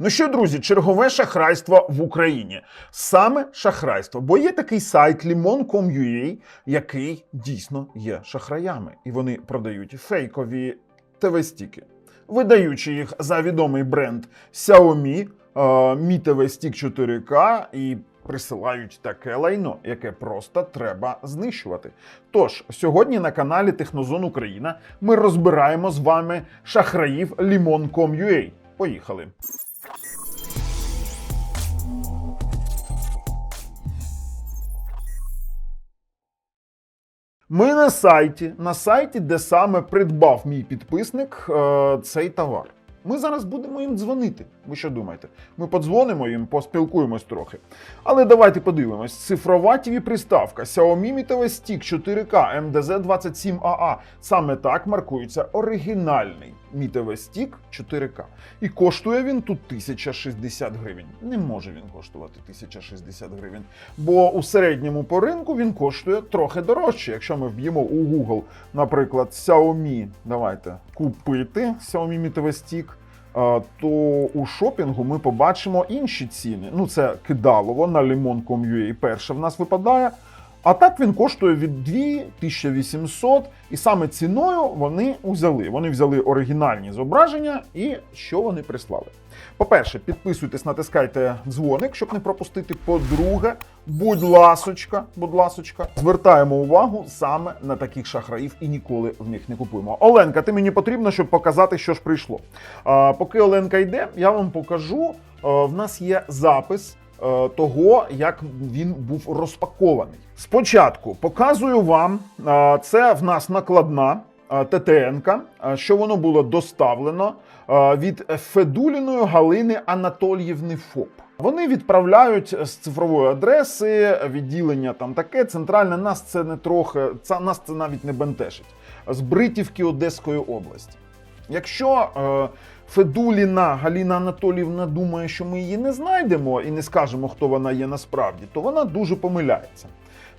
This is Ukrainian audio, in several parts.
Ну що, друзі, чергове шахрайство в Україні. Саме шахрайство, бо є такий сайт limon.com.ua, який дійсно є шахраями, і вони продають фейкові ТВ-стіки, видаючи їх за відомий бренд Xiaomi, е, Mi TV Stick 4K і присилають таке лайно, яке просто треба знищувати. Тож сьогодні на каналі Технозон Україна ми розбираємо з вами шахраїв limon.com.ua. Поїхали. Ми на сайті, на сайті, де саме придбав мій підписник е, цей товар. Ми зараз будемо їм дзвонити. Ви що думаєте? Ми подзвонимо їм, поспілкуємось трохи. Але давайте подивимось. Цифрова tv приставка Xiaomi Mi TV Stick 4K MDZ27AA. Саме так маркується оригінальний Mi TV Stick 4K. І коштує він тут 1060 гривень. Не може він коштувати 1060 гривень. Бо у середньому по ринку він коштує трохи дорожче. Якщо ми вб'ємо у Google, наприклад, Xiaomi, давайте купити Xiaomi Mi TV то у шопінгу ми побачимо інші ціни. Ну, це кидалово на limon.com.ua перше в нас випадає. А так він коштує від 2800, і саме ціною вони взяли. Вони взяли оригінальні зображення і що вони прислали. По-перше, підписуйтесь, натискайте дзвоник, щоб не пропустити. По-друге, будь ласочка, будь ласочка, звертаємо увагу саме на таких шахраїв і ніколи в них не купуємо. Оленка, ти мені потрібно, щоб показати, що ж прийшло. А, поки Оленка йде, я вам покажу. В нас є запис того, як він був розпакований. Спочатку показую вам, е, це в нас накладна е, ТТН, що воно було доставлено е, від Федуліної Галини Анатоліївни ФОП. Вони відправляють з цифрової адреси, відділення там таке, центральне. Нас це не трохи, це нас це навіть не бентежить. З Бритівки Одеської області. Якщо е, Федуліна Галіна Анатоліївна думає, що ми її не знайдемо і не скажемо, хто вона є насправді, то вона дуже помиляється.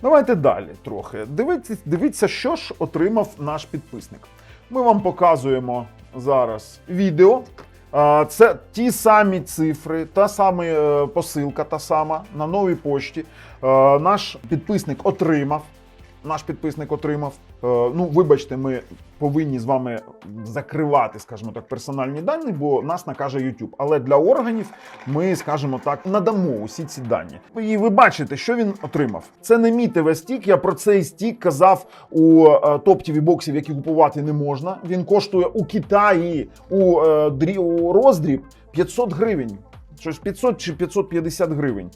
Давайте далі трохи. Дивіться, дивіться, що ж отримав наш підписник. Ми вам показуємо зараз відео. Це ті самі цифри, та сама е, посилка, та сама на новій пошті. Наш підписник отримав. Наш підписник отримав. Е, Ну, вибачте, ми повинні з вами закривати, скажімо так, персональні дані, бо нас накаже YouTube. Але для органів ми, скажімо так, надамо усі ці дані. І ви бачите, що він отримав. Це не мій ТВ стік. Я про цей стік казав у е, топ тв боксів, які купувати не можна. Він коштує у Китаї у, е, у роздріб 500 гривень. Щось 500 чи 550 гривень.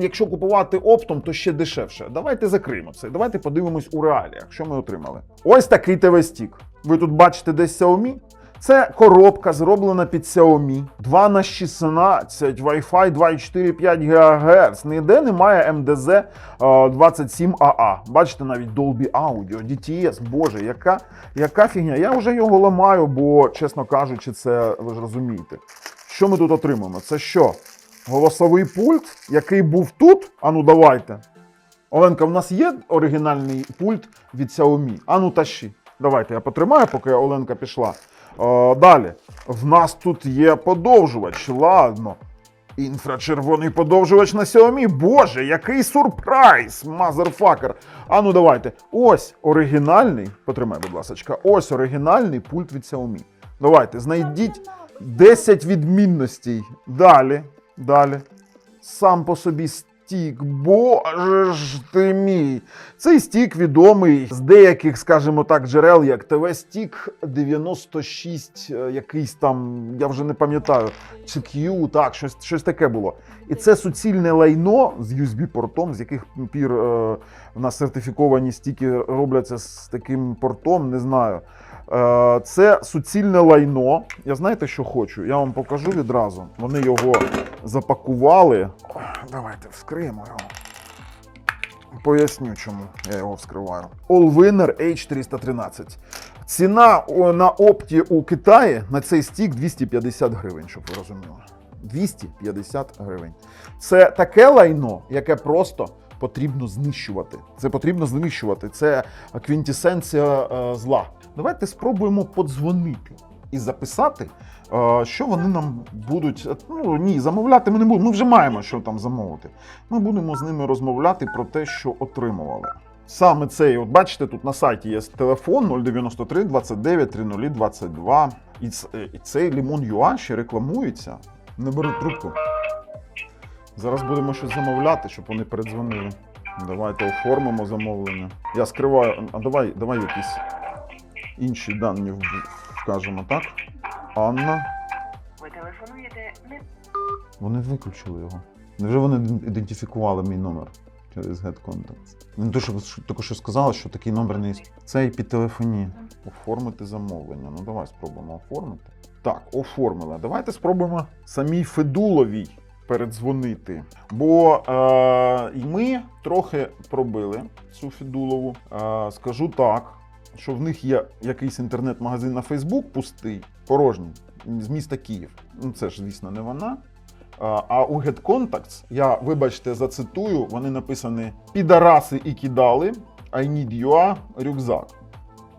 Якщо купувати оптом, то ще дешевше. Давайте закриємо це. Давайте подивимось у реаліях, що ми отримали. Ось такий ТВ-стік. Ви тут бачите десь Xiaomi. Це коробка зроблена під Xiaomi 2 на 16 Wi-Fi 2,4-5 ГГц. Ніде немає MDZ 27AA. Бачите, навіть Dolby Audio, DTS. Боже, яка, яка фігня. Я вже його ламаю, бо, чесно кажучи, це ви ж розумієте. Що ми тут отримаємо? Це що? Голосовий пульт, який був тут? Ану, давайте. Оленка, в нас є оригінальний пульт від Xiaomi. Ану, тащи. Давайте я потримаю, поки Оленка пішла. Е, далі. В нас тут є подовжувач. Ладно. Інфрачервоний подовжувач на Xiaomi. Боже, який сюрприз! Мазерфакер. Ану, давайте. Ось оригінальний. Потримай, будь ласка. Ось оригінальний пульт від Xiaomi. Давайте, знайдіть 10 відмінностей. Далі. Далі. Сам по собі стік. Боже ж ти мій. Цей стік відомий з деяких, скажімо так, джерел, як ТВ Стік 96, е, якийсь там, я вже не пам'ятаю, чи Q, так, щось, щось таке було. І це суцільне лайно з USB-портом, з яких пір е, в нас сертифіковані стіки робляться з таким портом, не знаю. Е, Це суцільне лайно. Я знаєте, що хочу? Я вам покажу відразу. Вони його запакували. Давайте вскриємо його. Поясню, чому я його вскриваю. Allwinner H313. Ціна на опті у Китаї на цей стік 250 гривень, щоб ви розуміли. 250 гривень. Це таке лайно, яке просто потрібно знищувати. Це потрібно знищувати. Це квінтісенція е, зла. Давайте спробуємо подзвонити. і записати, е, що вони нам будуть. Ну ні, замовляти ми не будемо. Ми вже маємо що там замовити. Ми будемо з ними розмовляти про те, що отримували. Саме цей, от бачите, тут на сайті є телефон 093 29 30 22. І, е, цей Limon UA ще рекламується. Не беруть трубку. Зараз будемо щось замовляти, щоб вони передзвонили. Давайте оформимо замовлення. Я скриваю. А давай, давай якісь інші дані вкажемо, так? Анна. Ви телефонуєте не Вони виключили його. Невже вони ідентифікували мій номер через GetContacts? Вони то, що, тільки що сказали, що такий номер не існує. Це і під телефоні. Оформити замовлення. Ну давай спробуємо оформити. Так, оформили. Давайте спробуємо самій Федуловій передзвонити. Бо е, ми трохи пробили цю Федулову. Е, скажу так, що в них є якийсь інтернет-магазин на Фейсбук пустий, порожній, з міста Київ. Ну, це ж, звісно, не вона. А у GetContacts, я, вибачте, зацитую, вони написані підараси і кидали, I need UA рюкзак.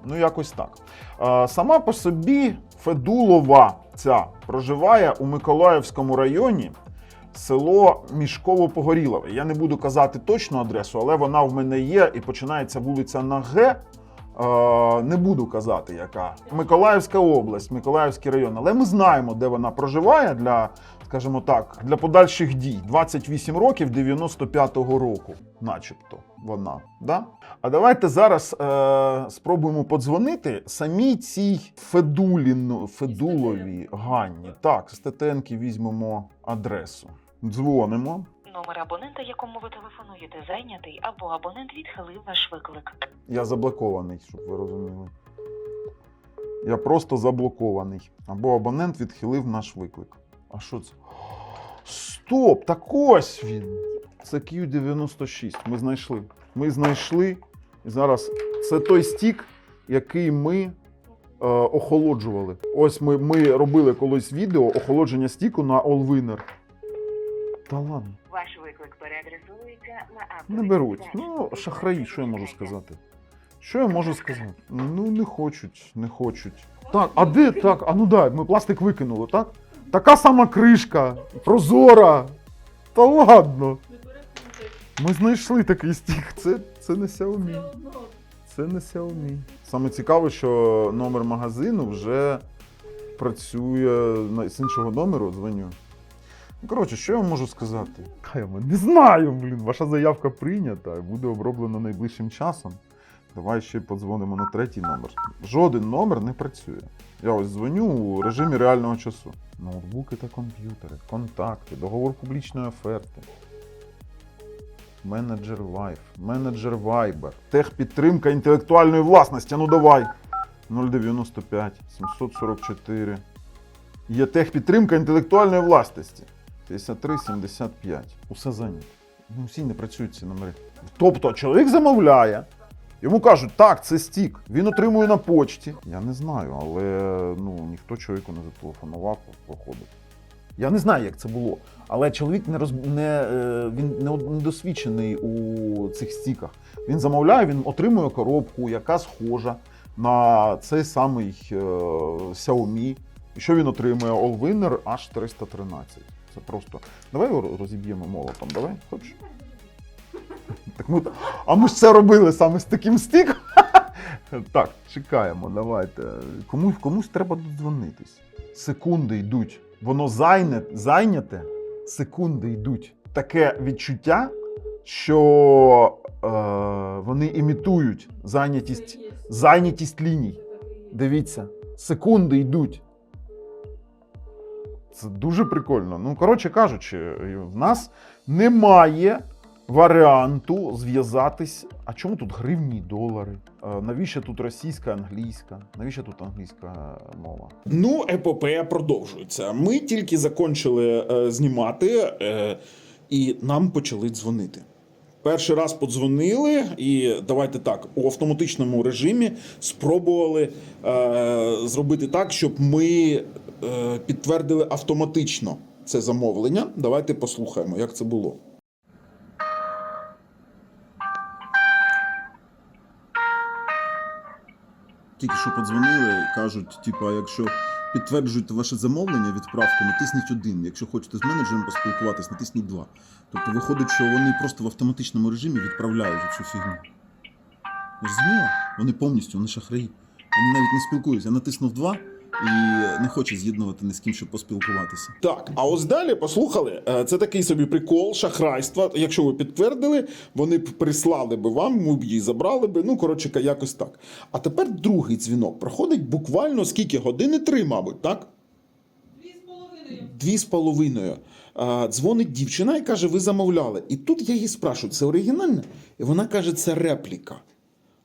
Ну, якось так. Сама по собі Федулова ця проживає у Миколаївському районі, село Мішково-Погорілове. Я не буду казати точну адресу, але вона в мене є і починається вулиця на Г. Не буду казати, яка. Миколаївська область, Миколаївський район. Але ми знаємо, де вона проживає для, скажімо так, для подальших дій. 28 років 95-го року, начебто вона. Да? А давайте зараз е, спробуємо подзвонити самій цій Федуліну, Федуловій Ганні. Так, з ТТНки візьмемо адресу. Дзвонимо. Номер абонента, якому ви телефонуєте, зайнятий або абонент відхилив ваш виклик. Я заблокований, щоб ви розуміли. Я просто заблокований. Або абонент відхилив наш виклик. А що це? Стоп! Так ось він! Це Q96. Ми знайшли. Ми знайшли. І зараз це той стік, який ми е, охолоджували. Ось ми, ми робили колись відео охолодження стіку на Allwinner. Та ладно. Ваш виклик переадресується на. Не беруть. Ну, шахраї, що я можу сказати? Що я можу сказати? Ну, не хочуть, не хочуть. Так, а де так? А ну дай, ми пластик викинули, так? Така сама кришка, прозора. Та ладно. Ми знайшли такий стік. Це, це не Xiaomi. Це не Xiaomi. Саме цікаве, що номер магазину вже працює з іншого номеру, дзвоню. Коротше, що я вам можу сказати? Я не знаю, блін. Ваша заявка прийнята буде оброблена найближчим часом. Давай ще подзвонимо на третій номер. Жоден номер не працює. Я ось дзвоню у режимі реального часу. Ноутбуки та комп'ютери, контакти, договор публічної оферти. Менеджер Лайф, менеджер Viber, техпідтримка інтелектуальної власності. Ну давай. 095 744. Є техпідтримка інтелектуальної власності. 53-75. Усе зайнято. Ну, всі не працюють ці номери. Тобто чоловік замовляє, йому кажуть, так, це стік, він отримує на почті. Я не знаю, але ну, ніхто чоловіку не зателефонував, походу. Я не знаю, як це було. Але чоловік не роз... не, е, він не недосвідчений у цих стіках. Він замовляє, він отримує коробку, яка схожа на цей самий е, Xiaomi. І що він отримує? Allwinner H313. Це просто. Давай його розіб'ємо молотом, давай, хочеш? Так. А ми ж це робили саме з таким стіком. Так, чекаємо, давайте. Кому, комусь треба додзвонитись. Секунди йдуть. Воно зайне, зайняте, секунди йдуть. Таке відчуття, що е, вони імітують зайнятість, зайнятість ліній. Дивіться, секунди йдуть. Це дуже прикольно. Ну, коротше кажучи, в нас немає варіанту зв'язатись. А чому тут гривні і долари? Е, Навіщо тут російська, англійська? Навіщо тут англійська мова? Ну, епопея продовжується. Ми тільки закончили е, знімати, е, і нам почали дзвонити. Перший раз подзвонили, і давайте так, у автоматичному режимі спробували е, зробити так, щоб ми е, підтвердили автоматично це замовлення. Давайте послухаємо, як це було. Тільки що подзвонили, кажуть, типа, якщо підтверджуєте ваше замовлення, відправку, натисніть один. Якщо хочете з менеджером поспілкуватись, натисніть два. Тобто виходить, що вони просто в автоматичному режимі відправляють цю фігню. Розуміло? Вони повністю, вони шахраї. Вони навіть не спілкуються. Я натиснув два і не хоче з'єднувати ні з ким, щоб поспілкуватися. Так, а ось далі послухали. е, Це такий собі прикол, шахрайства. Якщо ви підтвердили, вони б прислали би вам, ми б її забрали би. Ну, коротше, якось так. А тепер другий дзвінок проходить буквально скільки? Години три, мабуть, так? Дві з половиною. Дві з половиною. Дзвонить дівчина і каже: ви замовляли. І тут я її спрашиваю, це оригінальне? І вона каже, це репліка.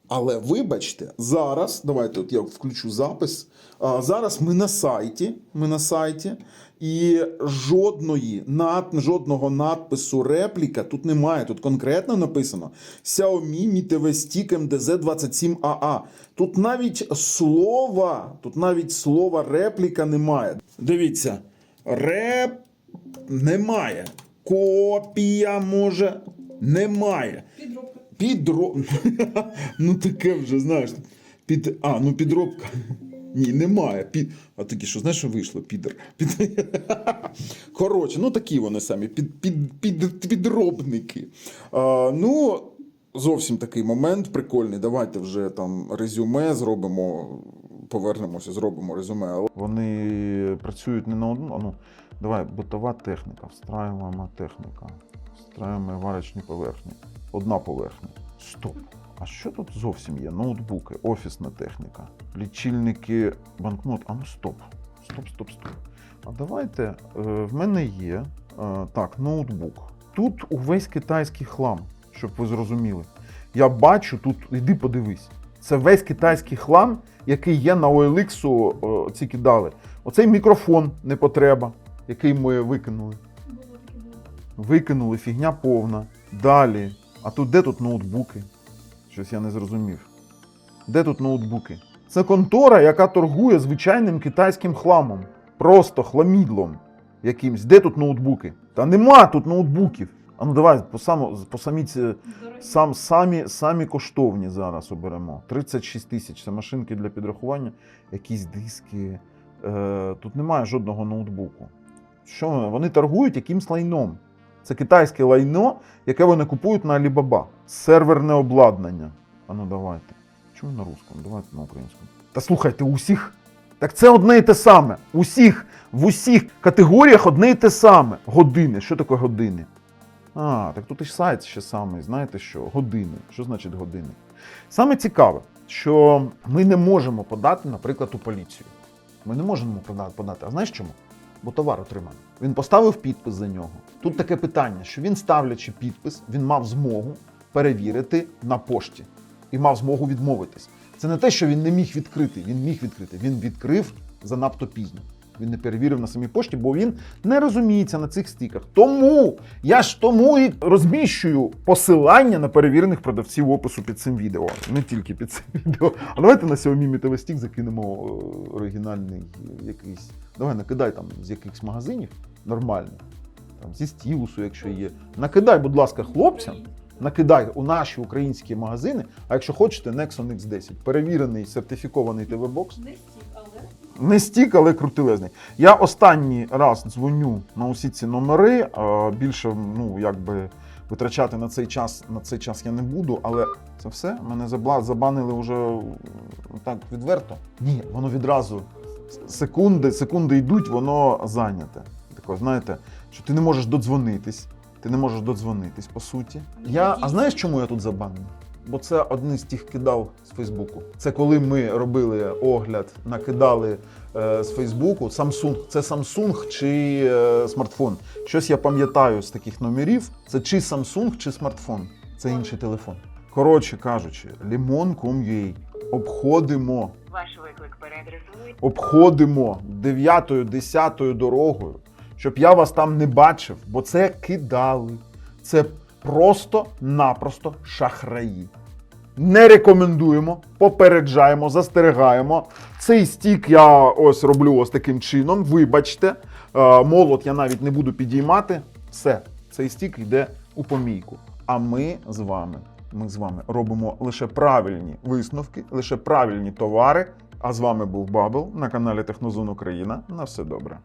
Але вибачте, зараз, давайте от я включу запис. А, зараз ми на сайті. Ми на сайті, і жодної над, жодного надпису репліка тут немає. Тут конкретно написано Xiaomi Mi TV Stick MDZ27AA. Тут навіть слова, тут навіть слова репліка немає. Дивіться, реп немає. Копія може немає. Підробка. Підроб... ну таке вже, знаєш. Під... А, ну підробка. Ні, немає. Під... А такі, що знаєш, що вийшло? Підер. Під... Коротше, ну такі вони самі, під, під, під, підробники. А, ну, зовсім такий момент прикольний. Давайте вже там резюме зробимо, повернемося, зробимо резюме. Вони працюють не на одну, ну, давай, битова техніка, встраювана техніка, встраюємо варочні поверхні. Одна поверхня. Стоп. А що тут зовсім є? Ноутбуки, офісна техніка, лічильники банкнот. А ну стоп. Стоп, стоп, стоп. А давайте е, в мене є е, так, ноутбук. Тут увесь китайський хлам, щоб ви зрозуміли. Я бачу тут, іди подивись. Це весь китайський хлам, який є на OLX, ці кидали. Оцей мікрофон не потреба, який ми викинули. Викинули, фігня повна. Далі. А тут де тут ноутбуки? Щось я не зрозумів. Де тут ноутбуки? Це контора, яка торгує звичайним китайським хламом. Просто хламідлом якимсь. Де тут ноутбуки? Та нема тут ноутбуків. А ну давай по, само, по самі ці, сам, самі, самі коштовні зараз оберемо. 36 тисяч. Це машинки для підрахування, якісь диски. Е, тут немає жодного ноутбуку. Що вони? Вони торгують якимсь лайном. Це китайське лайно, яке вони купують на Alibaba. Серверне обладнання. А ну давайте. Чому на русскому? Давайте на українському. Та слухайте, у всіх. Так це одне і те саме. Усіх, в усіх категоріях одне і те саме. Години. Що таке години? А, так тут і сайт ще самий, знаєте що? Години. Що значить години? Саме цікаве, що ми не можемо подати, наприклад, у поліцію. Ми не можемо подати. А знаєш чому? Бо товар отриманий. Він поставив підпис за нього. Тут таке питання, що він, ставлячи підпис, він мав змогу перевірити на пошті і мав змогу відмовитись. Це не те, що він не міг відкрити. Він міг відкрити. Він відкрив занадто пізно. Він не перевірив на самій пошті, бо він не розуміється на цих стіках. Тому я ж тому і розміщую посилання на перевірених продавців опису під цим відео. Не тільки під цим відео. А давайте на Xiaomi Mi Stick закинемо е, оригінальний якийсь. Давай накидай там з якихось магазинів нормальний. Там зі стілусу, якщо є. Накидай, будь ласка, хлопцям. Накидай у наші українські магазини. А якщо хочете, Nexon X10. Перевірений сертифікований ТВ-бокс. Не стік, але крутилезний. Я останній раз дзвоню на усі ці номери. Більше ну якби витрачати на цей час на цей час я не буду, але це все. Мене забанили вже так відверто. Ні, воно відразу секунди, секунди йдуть, воно зайняте. Тако, знаєте, що ти не можеш додзвонитись. Ти не можеш додзвонитись, по суті. Я, а знаєш, чому я тут забанений? Бо це один з тих кидав з Фейсбуку. Це коли ми робили огляд, накидали е, з Фейсбуку Samsung. Це Samsung чи е, смартфон. Щось я пам'ятаю з таких номерів. Це чи Samsung, чи смартфон. Це інший телефон. Коротше кажучи, limon.com.ua. Обходимо, Ваш виклик переадресують. обходимо 9-10 дорогою, щоб я вас там не бачив, бо це кидали. Це просто-напросто шахраї. Не рекомендуємо, попереджаємо, застерегаємо. Цей стік я ось роблю ось таким чином. Вибачте, Е, молот я навіть не буду підіймати. Все, цей стік йде у помійку. А ми з вами, ми з вами робимо лише правильні висновки, лише правильні товари А з вами був Бабл на каналі Технозон Україна. На все добре.